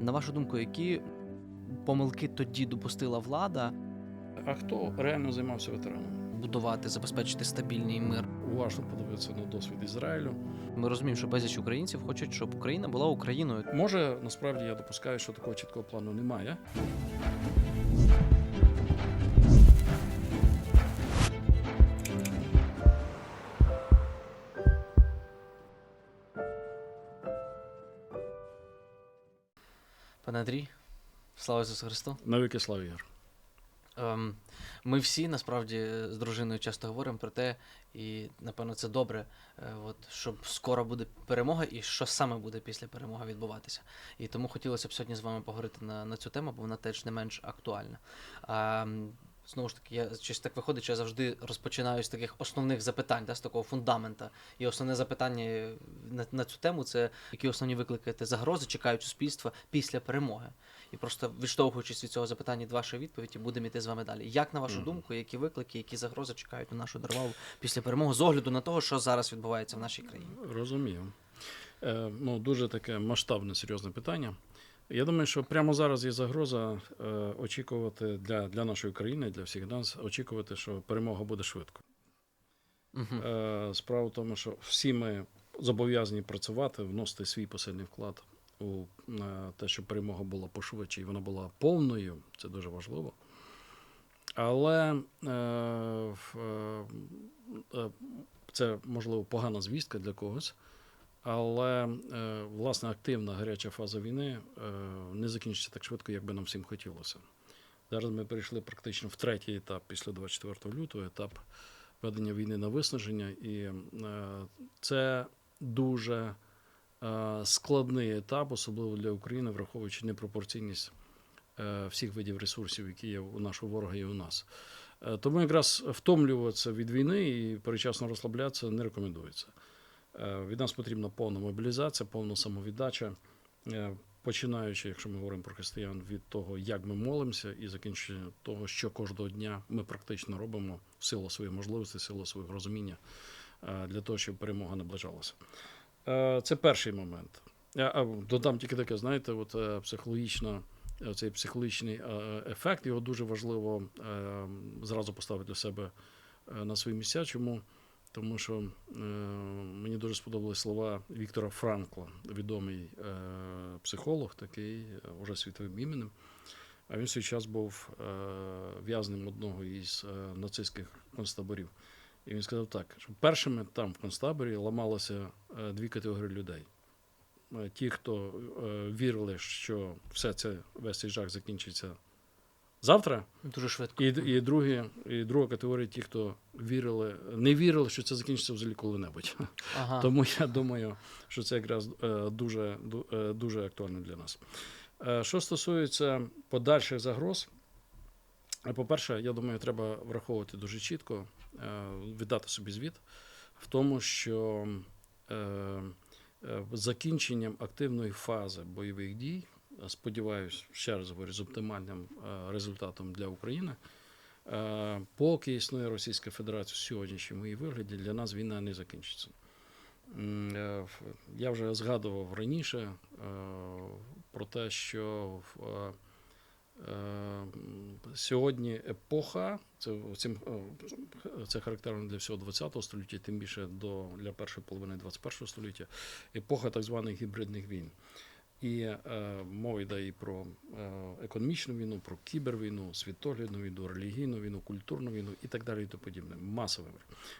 На вашу думку, які помилки тоді допустила влада А хто реально займався ветеранами? будувати, забезпечити стабільний мир? Уважно подивитися на досвід Ізраїлю. Ми розуміємо, що безліч українців хочуть, щоб Україна була Україною. Може, насправді я допускаю, що такого чіткого плану немає. Слава Ісусу Христу! Навіки слава Ігор. Ем, Ми всі насправді з дружиною часто говоримо про те, і напевно це добре, е, от, щоб скоро буде перемога, і що саме буде після перемоги відбуватися. І тому хотілося б сьогодні з вами поговорити на, на цю тему, бо вона теж не менш актуальна. А, знову ж таки, я щось так виходить, що я завжди розпочинаю з таких основних запитань, да, з такого фундамента. І основне запитання на, на цю тему це які основні виклики та загрози чекають суспільства після перемоги. І просто відштовхуючись від цього запитання від вашої відповіді, будемо йти з вами далі. Як на вашу Мгм. думку, які виклики, які загрози чекають на нашу державу після перемоги з огляду на того, що зараз відбувається в нашій країні? Розумію. Е, ну, дуже таке масштабне, серйозне питання. Я думаю, що прямо зараз є загроза е, очікувати для, для нашої країни, для всіх нас, очікувати, що перемога буде швидко. Угу. Е, Справа в тому, що всі ми зобов'язані працювати, вносити свій посильний вклад у те, щоб перемога була пошвидше і вона була повною. Це дуже важливо. Але е, е, е, це можливо погана звістка для когось. Але власне активна гаряча фаза війни не закінчиться так швидко, як би нам всім хотілося. Зараз ми перейшли практично в третій етап після 24 лютого, етап ведення війни на виснаження, і це дуже складний етап, особливо для України, враховуючи непропорційність е, всіх видів ресурсів, які є у нашого ворога і у нас. Е, Тому якраз втомлюватися від війни і перечасно розслаблятися не рекомендується. Е, Від нас потрібна повна мобілізація, повна самовіддача, е, починаючи, якщо ми говоримо про християн, від того, як ми молимося, і закінчуючи того, що кожного дня ми практично робимо в силу своїх можливостей, в силу свого розуміння е, для того, щоб перемога наближалася. Е, Це перший момент. Я додам тільки таке, знаєте, от е, психологічна. е, Цей психологічний е, ефект його дуже важливо е, зразу поставити для себе е, на свої місця. Чому? Тому що е, мені дуже сподобались слова Віктора Франкла, відомий е, психолог, такий е, уже світовим іменем. А він свій час був е, в'язнем одного із е, нацистських концтаборів. І він сказав так, що першими там в концтаборі ламалося е, дві категорії людей. Е, Ті, хто е, вірили, що все це весь цей жах закінчиться завтра, Дуже швидко. і, і, другі, і друга категорія ті, хто вірили, не вірили, що це закінчиться взагалі коли-небудь. Ага. Тому я думаю, що це якраз дуже, дуже актуально для нас. Що стосується подальших загроз, по-перше, я думаю, треба враховувати дуже чітко, віддати собі звіт в тому, що е, е, закінченням активної фази бойових дій, е, сподіваюся, ще раз говорю, з оптимальним е, результатом для України. Е, Поки існує Російська Федерація в сьогоднішньому її вигляді, для нас війна не закінчиться. Е, Я вже згадував раніше е, про те, що е, е, сьогодні епоха, це, цим, е, це характерно для всього ХХ століття, тим більше до, для першої половини ХХ століття, епоха так званих гібридних війн. І е, мова йде і про е, економічну війну, про кібервійну, світоглядну війну, релігійну війну, культурну війну і так далі, і тому подібне. Війна.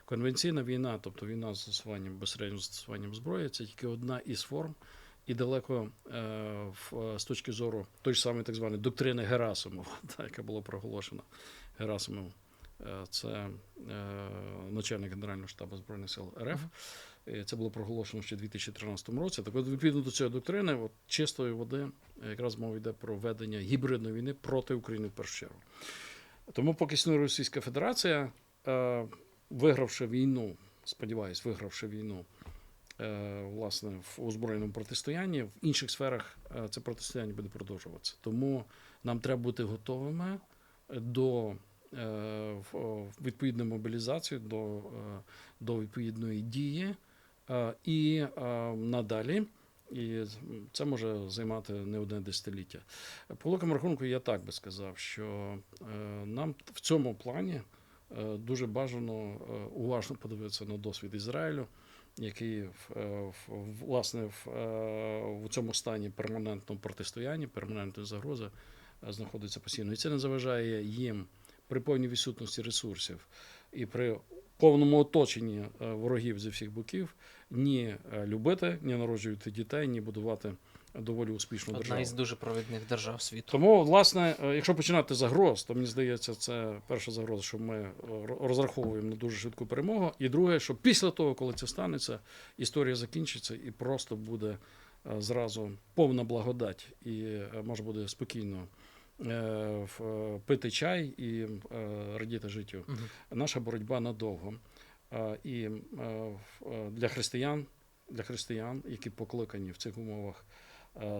Конвенційна війна, тобто війна з застосуванням безсередньо застосуванням зброї, це тільки одна із форм, і далеко е, в, з точки зору той ж самої так званої доктрини Герасимова, та, яка була проголошена Герасимовим. Е, Це е, начальник Генерального штабу Збройних сил РФ. Е, Це було проголошено ще в 2013 році. Так от, відповідно до цієї доктрини, от, чистої води, е, якраз мова йде про ведення гібридної війни проти України в першу чергу. Тому, поки існує Російська Федерація, е, вигравши війну, сподіваюсь, вигравши війну, е, власне, в озброєному протистоянні, в інших сферах е, це протистояння буде продовжуватися. Тому нам треба бути готовими до е, відповідної мобілізації, до, е, до відповідної дії. Е, І е, надалі І це може займати не одне десятиліття. По великому рахунку, я так би сказав, що е, нам в цьому плані е, дуже бажано е, уважно подивитися на досвід Ізраїлю, який в, е, в- власне в, е, в цьому стані перманентного протистояння, перманентної загрози е, знаходиться постійно. І це не заважає їм при повній відсутності ресурсів і при повному оточенні ворогів зі всіх боків ні любити, ні народжувати дітей, ні будувати доволі успішну Одна державу. із дуже провідних держав світу. Тому, власне, е, якщо починати загроз, то мені здається, це перша загроза, що ми е, розраховуємо на дуже швидку перемогу. І друге, що після того, коли це станеться, історія закінчиться і просто буде е, зразу повна благодать, і е, можна буде спокійно пити чай і радіти життю. Мгм. Наша боротьба надовго. І для християн, для християн, які покликані в цих умовах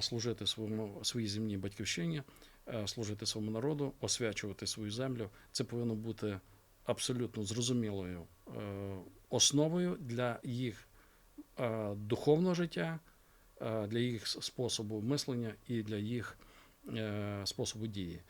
служити своєму своїй земній батьківщині, е, служити своєму народу, освячувати свою землю. Це повинно бути абсолютно зрозумілою е, основою для їх е, духовного життя, е, для їх способу мислення і для їх е, способу дії.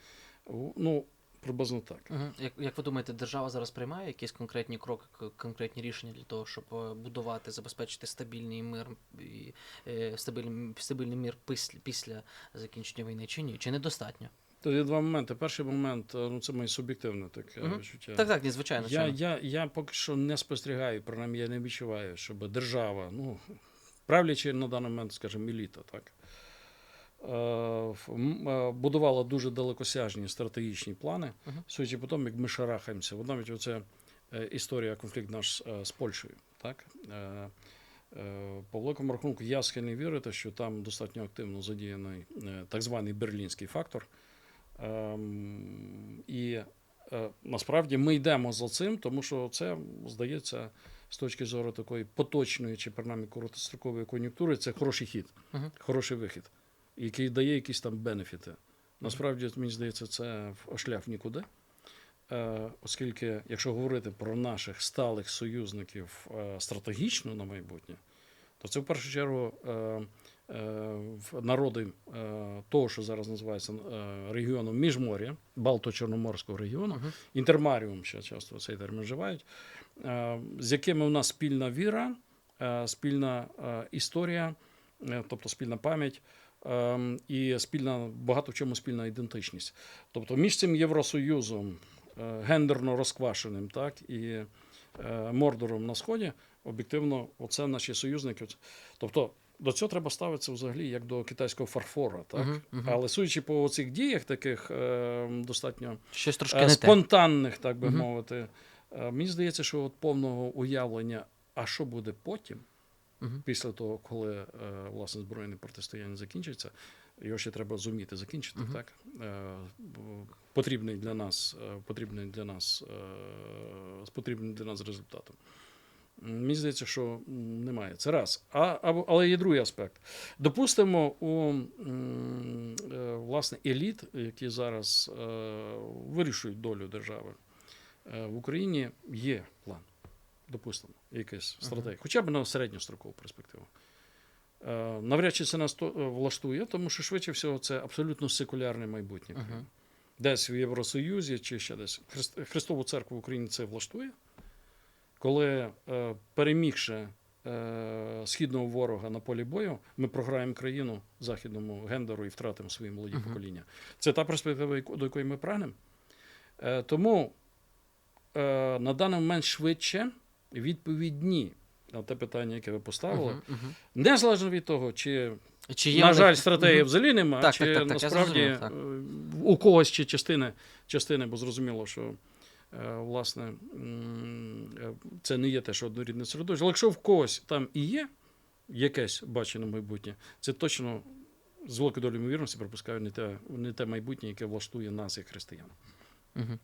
Ну, приблизно так. Мгм. Як, як ви думаєте, держава зараз приймає якісь конкретні кроки, конкретні рішення для того, щоб е, будувати, забезпечити стабільний мир і е, стабільний, стабільний мір після, після закінчення війни чи ні? Чи недостатньо? То є два моменти. Перший момент, е, ну це моє суб'єктивне таке Мгм. відчуття. Так, так, ні, звичайно. Я, я, я поки що не спостерігаю, принаймні я не відчуваю, щоб держава, ну, правлячи на даний момент, скажімо, еліта, так, будувала дуже далекосяжні стратегічні плани, Мгм. судячи по тому, як ми шарахаємося. От навіть оце е, історія конфлікт наш е, з Польщею. Так? Е, е, По великому рахунку, я схильний вірити, що там достатньо активно задіяний е, так званий берлінський фактор. Ем, І е, насправді ми йдемо за цим, тому що це здається з точки зору такої поточної чи принаймні короткострокової кон'юнктури, це хороший хід, Мгм. хороший вихід, який дає якісь там бенефіти. Насправді, мені здається, це в- шлях нікуди. Е, Оскільки, якщо говорити про наших сталих союзників е, стратегічно на майбутнє, то це в першу чергу е, народи того, що зараз називається регіоном Міжмор'я, Балто-Чорноморського регіону, інтермаріум ще часто цей термін вживають, з якими у нас спільна віра, спільна історія, тобто спільна пам'ять. Е, І спільна багато в чому спільна ідентичність. Тобто між цим Євросоюзом, е, гендерно розквашеним, так і е, Мордором на сході, об'єктивно, оце наші союзники. Тобто до цього треба ставитися взагалі як до китайського фарфора, так? Мгм, мгм. Але судячи по цих діях, таких е, достатньо Щось трошки е, спонтанних, так би Мгм. мовити, е, мені здається, що от повного уявлення, а що буде потім, Мгм. після того, коли е, власне збройне протистояння закінчиться, його ще треба зуміти закінчити, Мгм. так? Е, потрібний для нас, е, потрібний для нас, з потрібним для нас результатом. Мені здається, що немає. Це раз. А, або- але є другий аспект. Допустимо, у власне еліт, які зараз вирішують долю держави в Україні, є план. Допустимо, якийсь стратегія, хоча б на середньострокову перспективу. Е, Навряд чи це нас то- влаштує, тому що швидше всього це абсолютно секулярне майбутнє. Країни. Десь в Євросоюзі чи ще десь. Христ- Христову церкву в Україні це влаштує. Коли е, перемігши е, східного ворога на полі бою, ми програємо країну західному гендеру і втратимо свої молоді Мгм. покоління. Це та перспектива, до якої ми прагнемо. Е, тому е, на даний момент швидше відповідні на те питання, яке ви поставили, Мгм, мгм. незалежно від того, чи Чи є на жаль, стратегії Мгм. взагалі нема, Так, чи так, так, так, насправді так. е, у когось чи частини, частини, бо зрозуміло, що е, власне е, це не є те, що однорідне середовище. Але якщо в когось там і є якесь бачення майбутнє, це точно з великою долею ймовірності припускаю не те, не те майбутнє, яке влаштує нас як християн. Мгм.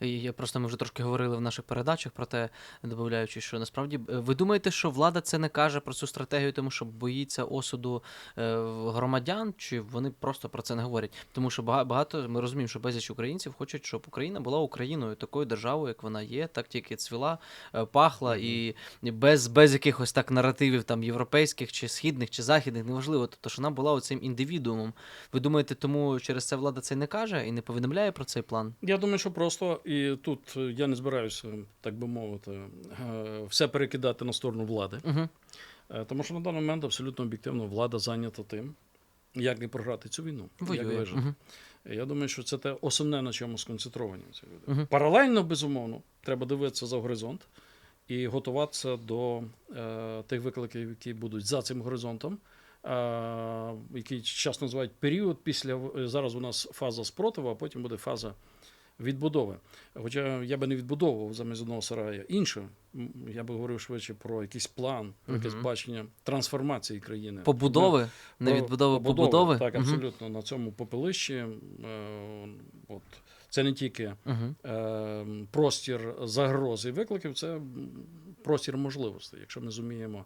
І я просто ми вже трошки говорили в наших передачах про те, додаючи, що насправді е, ви думаєте, що влада це не каже про цю стратегію, тому що боїться осуду е, громадян, чи вони просто про це не говорять? Тому що багато ми розуміємо, що безліч українців хочуть, щоб Україна була Україною, такою державою, як вона є, так тільки цвіла, е, пахла, і без, без якихось так наративів там європейських чи східних, чи західних, неважливо. Тобто, що вона була оцим індивідуумом. Ви думаєте, тому через це влада це не каже і не повідомляє про цей план? Я думаю, що просто і тут е, я не збираюся, так би мовити, е, все перекидати на сторону влади. Угу. Тому що на даний момент абсолютно об'єктивно влада зайнята тим, як не програти цю війну, як вижити. Угу. Я думаю, що це те основне, на чому сконцентровані ці люди. Мгм. Паралельно, безумовно, треба дивитися за горизонт і готуватися до е, тих викликів, які будуть за цим горизонтом, е, який час називають період після зараз у нас фаза спротиву, а потім буде фаза відбудови. Хоча я би не відбудовував замість одного сарая інше. Я би говорив швидше про якийсь план, про якесь Мгм. бачення трансформації країни. Побудови, не Про- відбудови, побудови, побудови. Так, абсолютно. На цьому попелищі. Е, от, це не тільки Мгм. е, простір загроз і викликів, це простір можливостей. Якщо ми зуміємо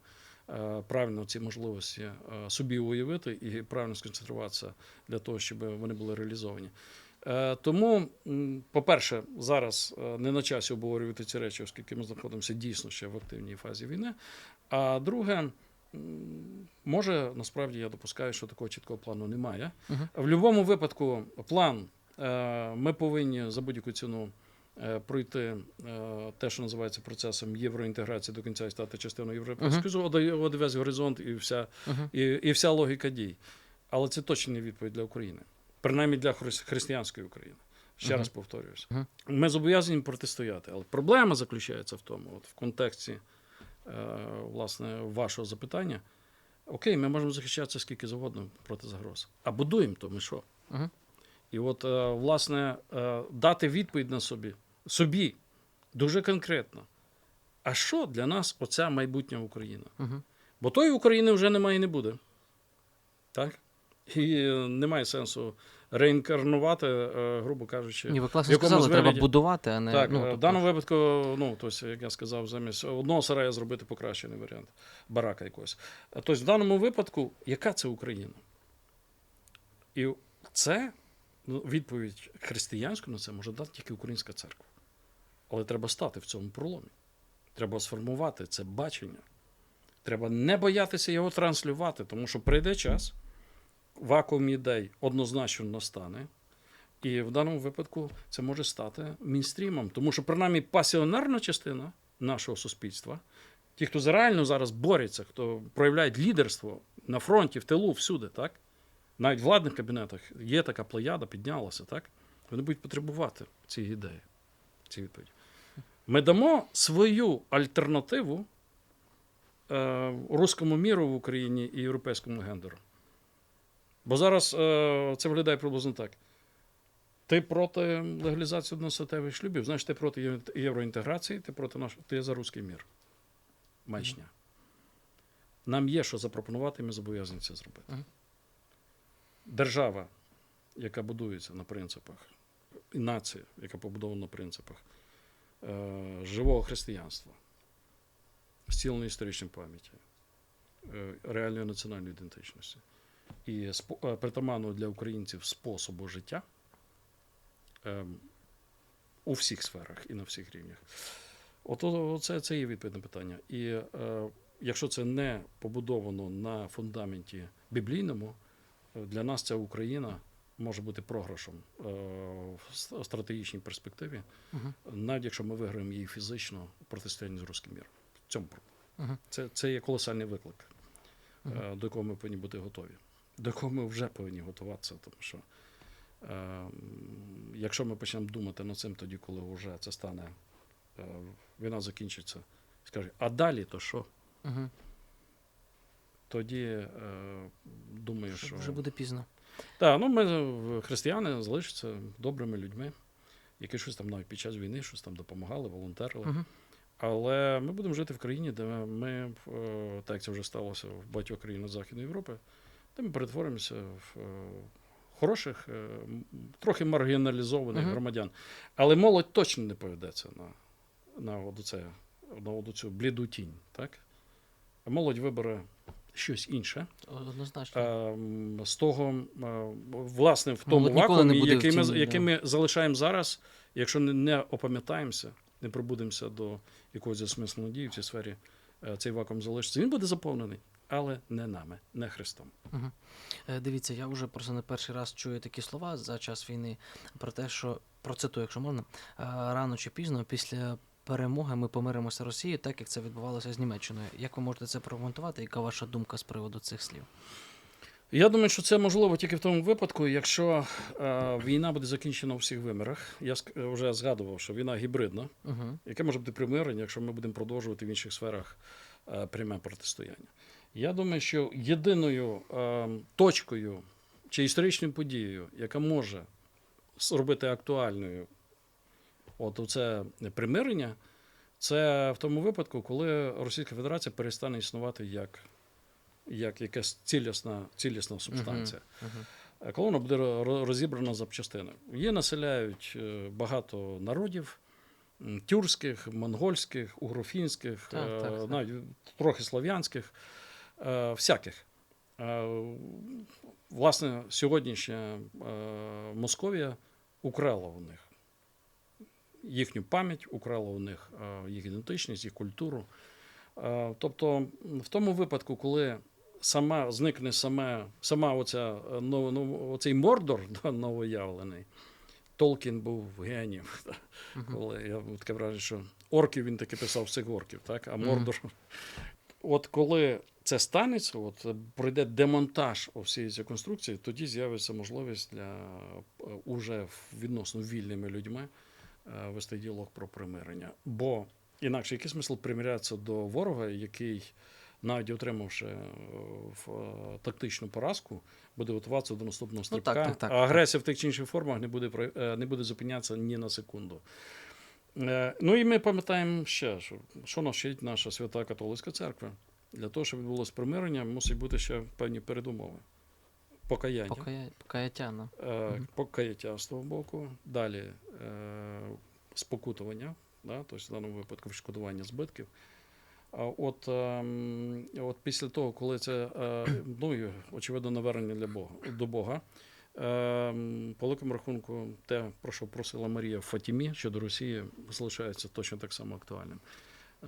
е, правильно ці можливості е, собі уявити і правильно сконцентруватися для того, щоб вони були реалізовані. Е, Тому, по-перше, зараз е, не на часі обговорювати ці речі, оскільки ми знаходимося дійсно ще в активній фазі війни. А друге, може, насправді я допускаю, що такого чіткого плану немає. Мгм. В будь-якому випадку, план е, ми повинні за будь-яку ціну пройти те, що називається процесом євроінтеграції до кінця і стати частиною Європейського от весь горизонт і вся, Мгм. і, і вся логіка дій. Але це точно не відповідь для України, принаймні для християнської України. Ще Мгм. раз повторююся. Мгм. Ми зобов'язані протистояти. Але проблема заключається в тому, от в контексті е, власне вашого запитання. Окей, ми можемо захищатися скільки завгодно проти загроз. А будуємо то ми що? Мгм. І от, е, власне, е, дати відповідь на собі, собі дуже конкретно. А що для нас оця майбутня Україна? Бо тої України вже немає і не буде. Так? І е, немає сенсу реінкарнувати, е, грубо кажучи. Ні, ви класно сказали, треба будувати, а не Так, ну, е, в тобто, даному випадку, ну, тобто, як я сказав, замість одного сарая зробити покращений варіант барака якогось. Е, Тобто, в даному випадку, яка це Україна? І це ну, відповідь християнську на це може дати тільки українська церква. Але треба стати в цьому проломі. Треба сформувати це бачення. Треба не боятися його транслювати, тому що прийде час, вакуум ідей однозначно настане. І в даному випадку це може стати мінстрімом, тому що принаймні пасіонарна частина нашого суспільства, ті, хто реально зараз бореться, хто проявляють лідерство на фронті, в тилу, всюди, так? Навіть в владних кабінетах є така плеяда, піднялася, так? Вони будуть потребувати ці ідеї, ці відповіді. Ми дамо свою альтернативу е, руському міру в Україні і європейському гендеру. Бо зараз е, це виглядає приблизно так. Ти проти легалізації одностатевих шлюбів, знаєш, ти проти євроінтеграції, ти проти наш... ти за руський мір. Маячня. Нам є що запропонувати, ми зобов'язані це зробити. Мгм. Держава, яка будується на принципах, і нація, яка побудована на принципах е, живого християнства, зціленої історичної пам'яті, е, реальної національної ідентичності і е, притаманного для українців способу життя ем, у всіх сферах і на всіх рівнях. От це, це є відповідь на питання. І е, якщо це не побудовано на фундаменті біблійному, е, для нас ця Україна може бути програшом е, в стратегічній перспективі, Мгм. навіть якщо ми виграємо її фізично в протистоянні з руським міром. В цьому. Мгм. Це, це є колосальний виклик, е, до якого ми повинні бути готові. До якого ми вже повинні готуватися, тому що е, якщо ми почнемо думати над цим тоді, коли вже це стане, е, війна закінчиться, скаже, а далі то що? Мгм. Тоді е, думаю, що. Вже буде пізно. Так, ну ми е, християни залишаться добрими людьми, які щось там навіть під час війни щось там допомагали, волонтерили. Мгм. Але ми будемо жити в країні, де ми, е, так як це вже сталося в багатьох країнах Західної Європи, де ми перетворимося в е, хороших, е, трохи маргіналізованих Мгм. громадян. Але молодь точно не поведеться на, на, от оце, на от цю бліду тінь. Так? Молодь вибере щось інше. Однозначно. Е, з того, е, власне, в тому Молодь вакуумі, буде в який ми, тіні, який да. ми залишаємо зараз, якщо не, не опам'ятаємося, не пробудемося до якоїсь засмисленої дії в цій сфері, цей вакуум залишиться. Він буде заповнений, але не нами, не Христом. Е, Дивіться, я вже просто не перший раз чую такі слова за час війни про те, що процитую, якщо можна, е, рано чи пізно після перемоги ми помиримося Росією, так як це відбувалося з Німеччиною. Як ви можете це прокоментувати? Яка ваша думка з приводу цих слів? Я думаю, що це можливо тільки в тому випадку, якщо е, війна буде закінчена у всіх вимірах. Я ск- вже згадував, що війна гібридна, Угу. яке може бути примирення, якщо ми будемо продовжувати в інших сферах е, пряме протистояння. Я думаю, що єдиною е, точкою чи історичною подією, яка може зробити актуальною от це примирення, це в тому випадку, коли Російська Федерація перестане існувати як, як якась цілісна, цілісна субстанція. Угу. Е, коли вона буде розібрана запчастини. Її населяють е, багато народів. Тюркських, монгольських, угрофінських, Так, е, так, так. навіть трохи слов'янських, е, всяких. Е, Власне, сьогоднішня е, Московія украла у них їхню пам'ять, украла у них е, їх ідентичність, їх культуру. Е, Тобто, в тому випадку, коли сама зникне саме, сама оця, е, ну, ну, оцей Мордор да, новоявлений, Толкін був генієм. Коли я таке враження, що орків він таки писав всіх орків, так? а. Мордор. От коли це станеться, от е, пройде демонтаж всієї цієї конструкції, тоді з'явиться можливість для е, уже відносно вільними людьми е, вести діалог про примирення. Бо інакше який смисл примирятися до ворога, який, навіть отримавши в, тактичну поразку, буде готуватися до наступного Ну, так, так, так, а агресія в тих чи інших формах не буде, не буде зупинятися ні на секунду. Е, Ну і ми пам'ятаємо ще, що, що нас вчить наша свята католицька церква. Для того, щоб відбулося примирення, мусить бути ще певні передумови. Покаяння. Покая... Покаяттяна. Е, Покаяття з того боку, далі е, спокутування, да, тобто в даному випадку відшкодування збитків. А от, ем, от після того, коли це е, ну, очевидно навернення для Бога, до Бога, по великому рахунку, те, про що просила Марія Фатімі щодо Росії, залишається точно так само актуальним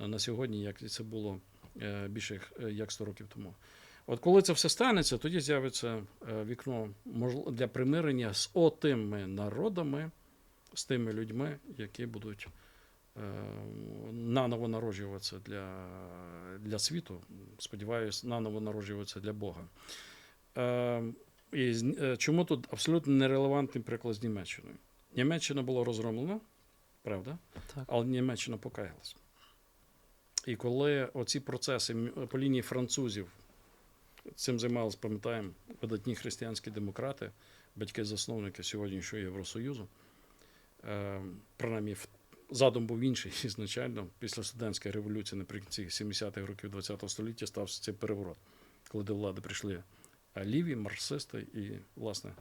е, на сьогодні, як і це було е, більше як- е, 100 років тому. От коли це все станеться, тоді з'явиться е, вікно для примирення з отими народами, з тими людьми, які будуть е, наново народжуватися для, для світу. Сподіваюсь, наново народжуватися для Бога. І е, чому тут абсолютно нерелевантний приклад з Німеччиною? Німеччина була розгромлена, правда? Так. але Німеччина покаялась. І коли оці процеси по лінії французів цим займалися, пам'ятаємо, видатні християнські демократи, батьки-засновники сьогоднішнього Євросоюзу, е, принаймні задум був інший ізначально. Після студентської революції наприкінці 70-х років ХХ століття стався цей переворот, коли до влади прийшли ліві, марксисти і, власне,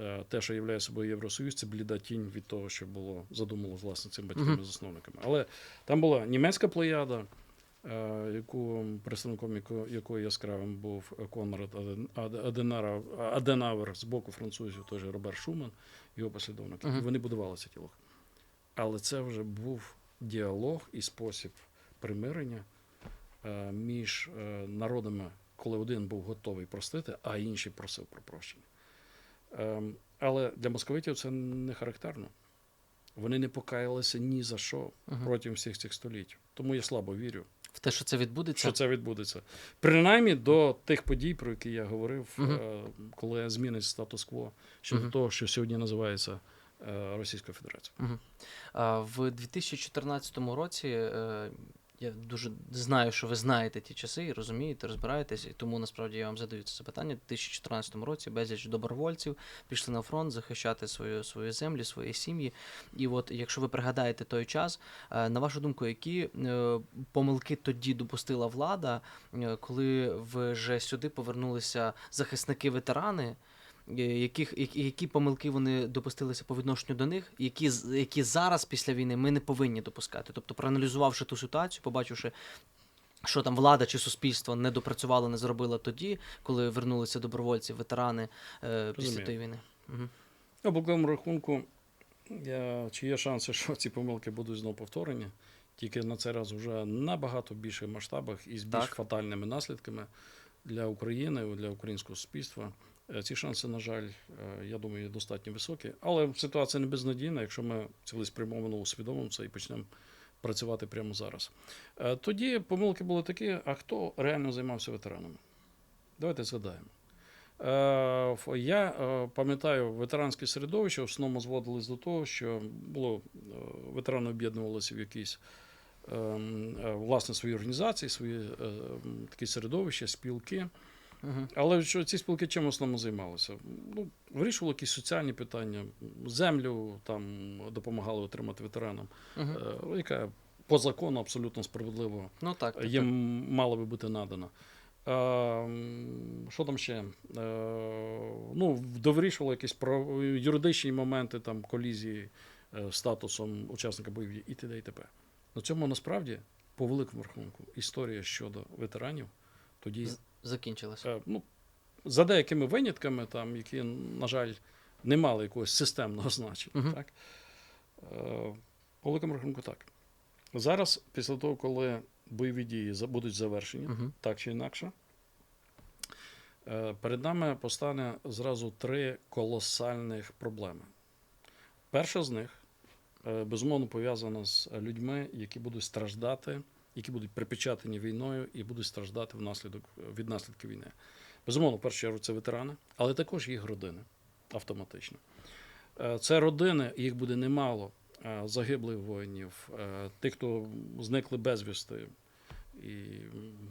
е, те, що являє собою Євросоюз, це бліда тінь від того, що було задумало власне цим батьками-засновниками. Але там була німецька плеяда, е, яку представником якої яскравим був Конрад Аден- Ад- Аденара- Аденауер з боку французів, той же Робер Шуман, його послідовники. Мгм. вони будували цей діалог. Але це вже був діалог і спосіб примирення е, між народами, коли один був готовий простити, а інший просив про прощення. Ем, Але для московитів це не характерно. Вони не покаялися ні за що Мгм. протягом всіх цих століть. Тому я слабо вірю, В те, що це відбудеться. що це відбудеться. Принаймні до тих подій, про які я говорив, Мгм. е, коли зміниться статус-кво щодо Мгм. того, що сьогодні називається е, Російською Федерацією. Мгм. А, В 2014 році е, я дуже знаю, що ви знаєте ті часи і розумієте, розбираєтесь, і тому насправді я вам задаю це запитання. У 2014 році безліч добровольців пішли на фронт захищати свою, свою землю, свої сім'ї. І от, якщо ви пригадаєте той час, е, на вашу думку, які е, помилки тоді допустила влада, е, коли вже сюди повернулися захисники-ветерани? Е, яких, які, помилки вони допустилися по відношенню до них, які, які зараз після війни ми не повинні допускати. Тобто, проаналізувавши ту ситуацію, побачивши. Що там влада чи суспільство не допрацювало, не зробило тоді, коли вернулися добровольці, ветерани е, після тої війни. Угу. Ну, рахунку, я, чи є шанси, що ці помилки будуть знову повторені, тільки на цей раз вже набагато більших масштабах і з більш Так. фатальними наслідками для України, для українського суспільства. Е, Ці шанси, на жаль, е, я думаю, достатньо високі. Але ситуація не безнадійна, якщо ми цілеспрямовано усвідомимо це і почнемо працювати прямо зараз. Е, Тоді помилки були такі: а хто реально займався ветеранами? Давайте згадаємо. Я пам'ятаю, ветеранське середовище в основному зводилось до того, що було ветерани об'єднувалися в якісь е, м, е, власне свої організації, свої такі середовища, спілки. Угу. Але що ці спілки чим в основному займалися? Ну, вирішували якісь соціальні питання, землю там допомагали отримати ветеранам, Угу. яка по закону абсолютно справедливо Ну так. так, їм так. мало би бути надано. Е, що там ще? Е, ну, довирішували якісь про юридичні моменти там, колізії е, статусом учасника бойових і т.д. і т.п. На цьому насправді, по великому рахунку, історія щодо ветеранів тоді З- Е, ну, за деякими винятками, там, які, на жаль, не мали якогось системного значення. Мгм. Так? Е, По великому рахунку, так. Зараз, після того, коли бойові дії будуть завершені, Угу. так чи інакше, е, перед нами постане зразу три колосальних проблеми. Перша з них, е, безумовно, пов'язана з людьми, які будуть страждати, які будуть припечатані війною і будуть страждати внаслідок, від наслідків війни. Безумовно, в першу чергу, це ветерани, але також їх родини автоматично. Е, Це родини, їх буде немало е, загиблих воїнів, е, тих, хто зникли безвісти, і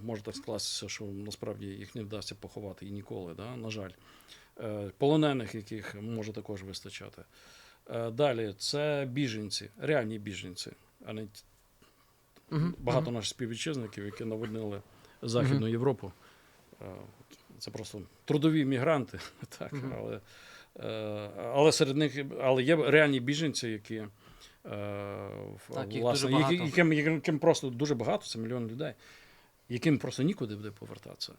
може так скластися, що насправді їх не вдасться поховати і ніколи, да? на жаль. Полонених, яких може також вистачати. Далі це біженці, реальні біженці, а не. Багато наших співвітчизників, які наводнили Західну Європу. Е, Це просто трудові мігранти, так, але, е, але серед них але є реальні біженці, які. е, Так, їх власне, дуже які- яким, яким просто дуже багато, це мільйон людей, яким просто нікуди буде повертатися.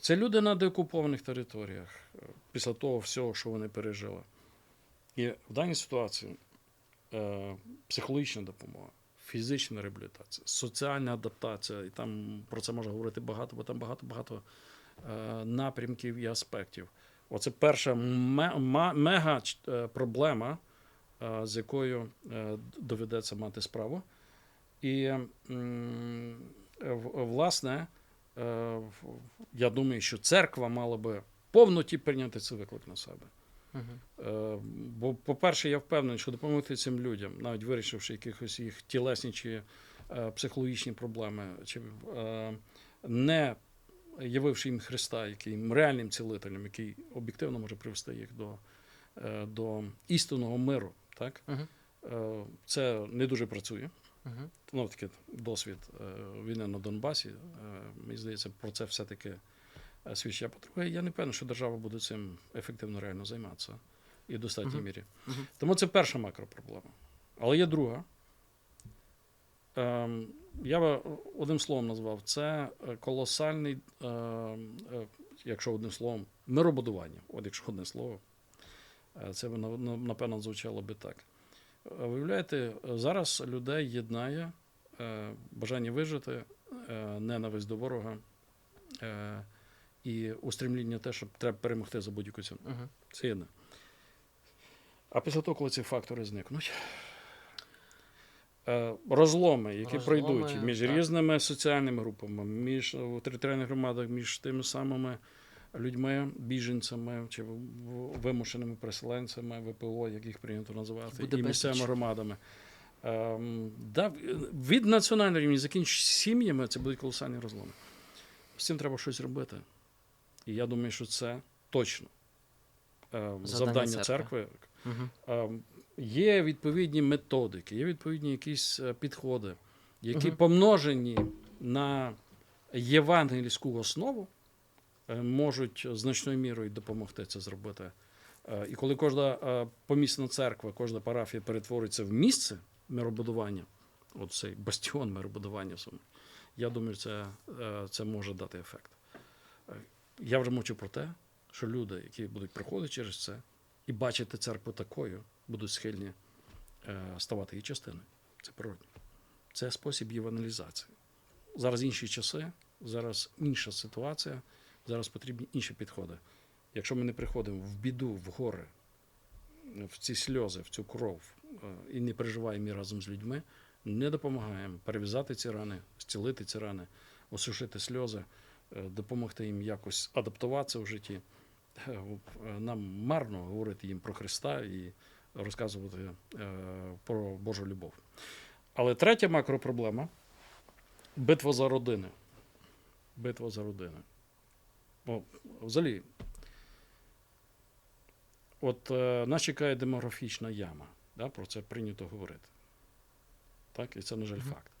Це люди на деокупованих територіях після того всього, що вони пережили. І в даній ситуації психологічна допомога, фізична реабілітація, соціальна адаптація, і там про це можна говорити багато, бо там багато-багато е, напрямків і аспектів. Оце перша мега е, проблема, е, з якою доведеться мати справу. І, власне, я думаю, що церква мала би повноті прийняти цей виклик на себе. Угу. Бо, по-перше, я впевнений, що допомогти цим людям, навіть вирішивши якихось їх тілесні чи е, психологічні проблеми, чи е, не явивши їм Христа, який їм реальним цілителем, який об'єктивно може привести їх до, до істинного миру. Так? Угу. Це не дуже працює. Угу. Ну, таки досвід війни на Донбасі. Мені здається, про це все-таки свідчить. А по-друге, я не певний, що держава буде цим ефективно реально займатися і в достатній Мгм. мірі. Мгм. Тому це перша макропроблема. Але є друга. Ем, я би одним словом назвав це е, колосальний, е, е, якщо одним словом, миробудування. От якщо одне слово, е, це б на- на- напевно звучало би так. Е, Виявляєте, зараз людей єднає е, бажання вижити, е, ненависть до ворога е, і устремління те, що треба перемогти за будь-яку ціну. Угу. Це єдне. А після того, коли ці фактори зникнуть, е, розломи, які Розломи, пройдуть між так. різними соціальними групами, між у територіальних громадах, між тими самими людьми, біженцями чи в- в- вимушеними переселенцями, ВПО, як їх прийнято називати, Буде і місцевими безліч. громадами. Ем, да, від національного рівня закінчуючи сім'ями, це будуть колосальні розломи. З цим треба щось робити. І я думаю, що це точно е, завдання, церкви. церкви. Угу. Є відповідні методики, є відповідні якісь е, підходи, які Мгм. помножені на євангельську основу, можуть значною мірою допомогти це зробити. І коли кожна помісна церква, кожна парафія перетвориться в місце миробудування, от цей бастіон миробудування я думаю, це, це може дати ефект. Я вже мовчу про те, що люди, які будуть проходити через це і бачити церкву такою, будуть схильні е, ставати її частиною. Це природно. Це спосіб її евангелізації. Зараз інші часи, зараз інша ситуація, зараз потрібні інші підходи. Якщо ми не приходимо в біду, в гори, в ці сльози, в цю кров е, і не переживаємо її разом з людьми, не допомагаємо перев'язати ці рани, зцілити ці рани, осушити сльози, допомогти їм якось адаптуватися в житті. Е, е, Нам марно говорити їм про Христа і розказувати е, про Божу любов. Але третя макропроблема битва за родини. Битва за родини. Бо, взагалі, от е, нас чекає демографічна яма. Да? Про це прийнято говорити. Так? І це, на жаль, факт.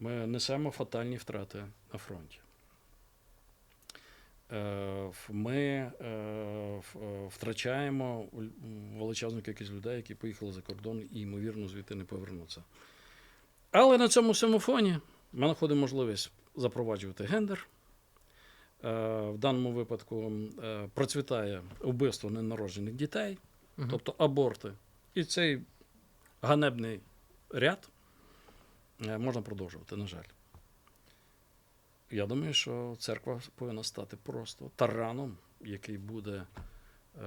Ми несемо фатальні втрати на фронті. Е, Ми е, е, втрачаємо величезну кількість людей, які поїхали за кордон і, ймовірно, звідти не повернуться. Але на цьому всьому фоні ми знаходимо можливість запроваджувати гендер. В даному випадку процвітає вбивство ненароджених дітей, Мгм. тобто аборти. І цей ганебний ряд можна продовжувати, на жаль. Я думаю, що церква повинна стати просто тараном, який буде е,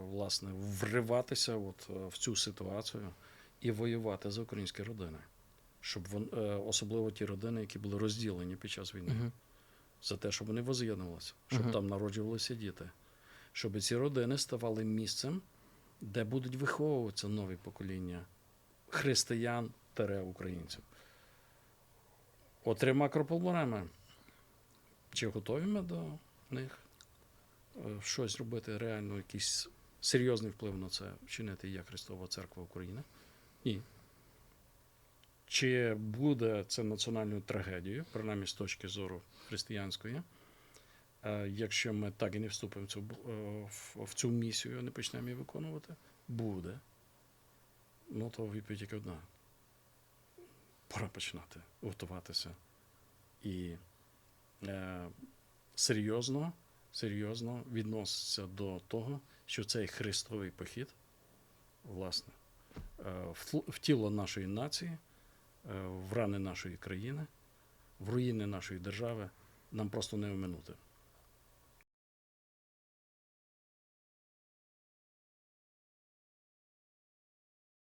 власне вриватися от, е, в цю ситуацію і воювати за українські родини. Щоб вон, е, особливо ті родини, які були розділені під час війни Мгм. за те, щоб вони воз'єднувалися, щоб Мгм. там народжувалися діти, щоб ці родини ставали місцем, де будуть виховуватися нові покоління християн тере українців. От три. Чи готові ми до них? Е, Щось робити реально, якийсь серйозний вплив на це вчинити як Христова Церква України? Ні. Чи буде це національною трагедією, принаймні з точки зору християнської, е, якщо ми так і не вступимо в цю, е, в- цю місію, не почнемо її виконувати? Буде. Ну, то відповідь тільки одна. Пора починати готуватися і е, серйозно, серйозно відноситися до того, що цей хрестовий похід, власне, е, в тіло нашої нації, е, в рани нашої країни, в руїни нашої держави нам просто не оминути.